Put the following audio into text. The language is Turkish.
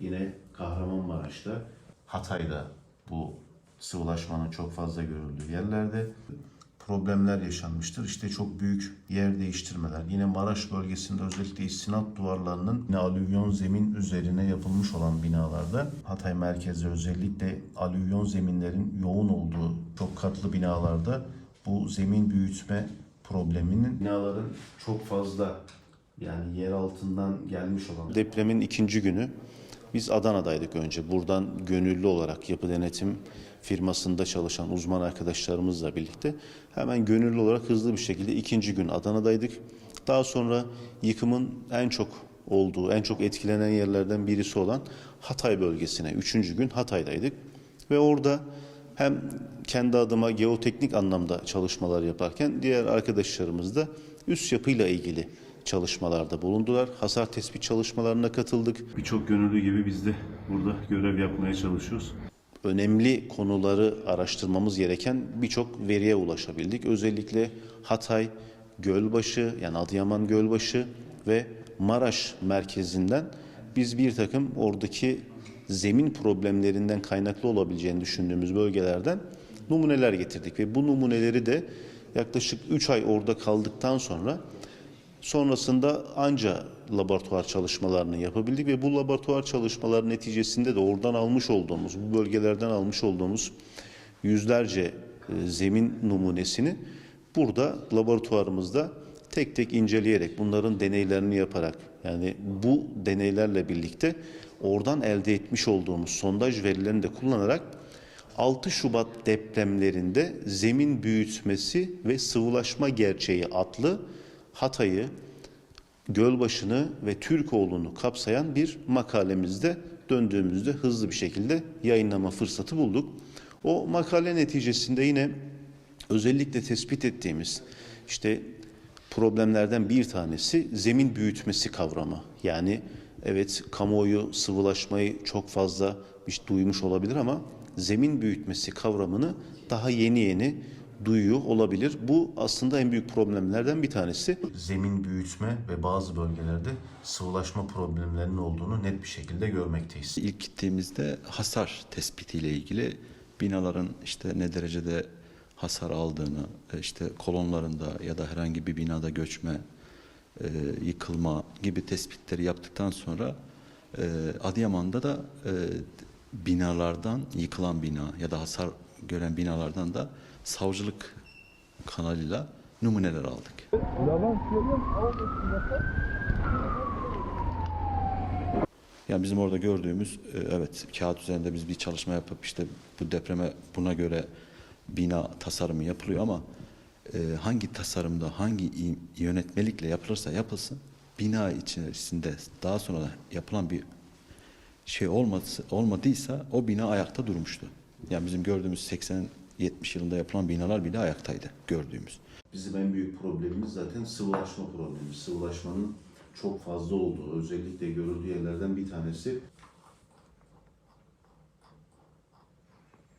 yine Kahramanmaraş'ta, Hatay'da bu sıvılaşmanın çok fazla görüldüğü yerlerde problemler yaşanmıştır. İşte çok büyük yer değiştirmeler. Yine Maraş bölgesinde özellikle istinat duvarlarının yine alüvyon zemin üzerine yapılmış olan binalarda Hatay merkezde özellikle alüvyon zeminlerin yoğun olduğu çok katlı binalarda bu zemin büyütme probleminin binaların çok fazla yani yer altından gelmiş olan depremin ikinci günü biz Adana'daydık önce. Buradan gönüllü olarak yapı denetim firmasında çalışan uzman arkadaşlarımızla birlikte hemen gönüllü olarak hızlı bir şekilde ikinci gün Adana'daydık. Daha sonra yıkımın en çok olduğu, en çok etkilenen yerlerden birisi olan Hatay bölgesine üçüncü gün Hatay'daydık. Ve orada hem kendi adıma geoteknik anlamda çalışmalar yaparken diğer arkadaşlarımız da üst yapıyla ilgili çalışmalarda bulundular. Hasar tespit çalışmalarına katıldık. Birçok gönüllü gibi biz de burada görev yapmaya çalışıyoruz. Önemli konuları araştırmamız gereken birçok veriye ulaşabildik. Özellikle Hatay, Gölbaşı yani Adıyaman Gölbaşı ve Maraş merkezinden biz bir takım oradaki zemin problemlerinden kaynaklı olabileceğini düşündüğümüz bölgelerden numuneler getirdik ve bu numuneleri de yaklaşık 3 ay orada kaldıktan sonra Sonrasında anca laboratuvar çalışmalarını yapabildik ve bu laboratuvar çalışmaları neticesinde de oradan almış olduğumuz, bu bölgelerden almış olduğumuz yüzlerce e, zemin numunesini burada laboratuvarımızda tek tek inceleyerek, bunların deneylerini yaparak, yani bu deneylerle birlikte oradan elde etmiş olduğumuz sondaj verilerini de kullanarak 6 Şubat depremlerinde zemin büyütmesi ve sıvılaşma gerçeği adlı Hatay'ı, Gölbaşı'nı ve Türkoğlu'nu kapsayan bir makalemizde döndüğümüzde hızlı bir şekilde yayınlama fırsatı bulduk. O makale neticesinde yine özellikle tespit ettiğimiz işte problemlerden bir tanesi zemin büyütmesi kavramı. Yani evet kamuoyu sıvılaşmayı çok fazla bir duymuş olabilir ama zemin büyütmesi kavramını daha yeni yeni duyuyor olabilir. Bu aslında en büyük problemlerden bir tanesi. Zemin büyütme ve bazı bölgelerde sıvılaşma problemlerinin olduğunu net bir şekilde görmekteyiz. İlk gittiğimizde hasar tespitiyle ilgili binaların işte ne derecede hasar aldığını, e, işte kolonlarında ya da herhangi bir binada göçme, e, yıkılma gibi tespitleri yaptıktan sonra e, Adıyaman'da da e, binalardan yıkılan bina ya da hasar gören binalardan da savcılık kanalıyla numuneler aldık. Yani bizim orada gördüğümüz e, evet kağıt üzerinde biz bir çalışma yapıp işte bu depreme buna göre bina tasarımı yapılıyor ama e, hangi tasarımda hangi yönetmelikle yapılırsa yapılsın bina içerisinde daha sonra yapılan bir şey olması, olmadıysa o bina ayakta durmuştu. Yani bizim gördüğümüz 80 70 yılında yapılan binalar bile ayaktaydı gördüğümüz. Bizim en büyük problemimiz zaten sıvılaşma problemi. Sıvılaşmanın çok fazla olduğu, özellikle görüldüğü yerlerden bir tanesi